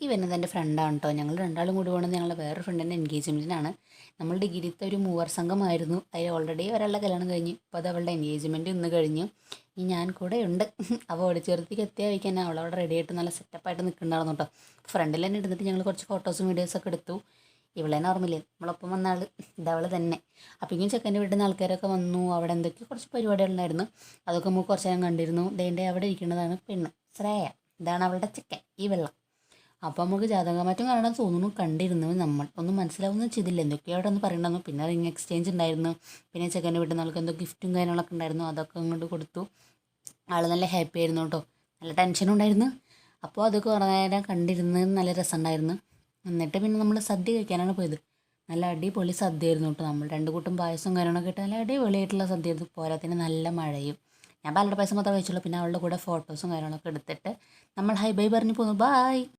ഇവനത് എന്റെ ഫ്രണ്ടാണ് കേട്ടോ ഞങ്ങൾ രണ്ടാളും കൂടി പോകുന്നത് ഞങ്ങളുടെ വേറൊരു ഫ്രണ്ടിന്റെ എൻഗേജ്മെന്റിനാണ് നമ്മൾ ഡിഗ്രിത്തെ ഒരു മൂവർ സംഘമായിരുന്നു. അതിൽ ഓൾറെഡി ഒരാളുടെ കല്യാണം കഴിഞ്ഞു. ഇപ്പോൾ അത് അവളുടെ എൻഗേജ്മെന്റ് ഇന്ന് കഴിഞ്ഞു. ഇനി ഞാൻ കൂടെ ഉണ്ട്. അപ്പോൾ ഓടിച്ചേർത്തേക്ക് എത്തിയായിരിക്കും വയ്ക്കാൻ അവൾ റെഡി ആയിട്ട് നല്ല സെറ്റപ്പായിട്ട് നിൽക്കുന്നുണ്ടായിരുന്നു കേട്ടോ ഫ്രണ്ടിൽ തന്നെ ഇരുന്നിട്ട് ഞങ്ങൾ കുറച്ച് ഫോട്ടോസും വീഡിയോസൊക്കെ എടുത്തു. ഇവളെ ഓർമ്മയില്ലേ? നമ്മളൊപ്പം വന്ന ആൾ ഇതവൾ തന്നെ. അപ്പോഴേക്കും ചെക്കന്റെ വീട്ടിൽ നിന്ന് ആൾക്കാരൊക്കെ വന്നു. അവിടെ എന്തൊക്കെ കുറച്ച് പരിപാടികളുണ്ടായിരുന്നു അതൊക്കെ നമുക്ക് കുറച്ച് നേരം കണ്ടിരുന്നു. ദേന്റെ അവിടെ ഇരിക്കുന്നതാണ് പെണ്ണ്. ശ്രേയ. ഇതാണ് അവളുടെ ചെക്കൻ. ഈ വെള്ളം. അപ്പോൾ നമുക്ക് ജാതകമാറ്റം കാരണം തോന്നുന്നു. കണ്ടിരുന്നു. നമ്മൾ ഒന്നും മനസ്സിലാവുന്ന ചെയ്തില്ല. എന്തൊക്കെയോ അവിടെ ഒന്ന് പറയണമെന്നു പിന്നെ റിങ് എക്സ്ചേഞ്ച് ഉണ്ടായിരുന്നു. പിന്നെ ചെക്കന്റെ വീട്ടിൽ നിന്ന് ആൾക്ക് എന്തോ ഗിഫ്റ്റും കാര്യങ്ങളൊക്കെ ഉണ്ടായിരുന്നു. അതൊക്കെ അങ്ങോട്ട് കൊടുത്തു. ആൾ നല്ല ഹാപ്പി ആയിരുന്നു കേട്ടോ. നല്ല ടെൻഷനും ഉണ്ടായിരുന്നു. അപ്പോൾ അതൊക്കെ കുറേ നേരം കണ്ടിരുന്ന് നല്ല രസമുണ്ടായിരുന്നു എന്നിട്ട് പിന്നെ നമ്മൾ സദ്യ കഴിക്കാനാണ് പോയത്. നല്ല അടിപൊളി സദ്യ ആയിരുന്നു കേട്ടോ. നമ്മൾ രണ്ട് കൂട്ടം പായസവും കാര്യങ്ങളൊക്കെ ഇട്ട് നല്ല അടിപൊളിയായിട്ടുള്ള സദ്യ ആയിരുന്നു. പോരാത്തിന് നല്ല മഴയും. ഞാൻ പാലട പായസം മാത്രമേ കഴിച്ചുള്ളൂ. പിന്നെ അവളുടെ കൂടെ ഫോട്ടോസും കാര്യങ്ങളൊക്കെ എടുത്തിട്ട് നമ്മൾ ഹൈ ബൈ പറഞ്ഞു പോന്നു. ബായ്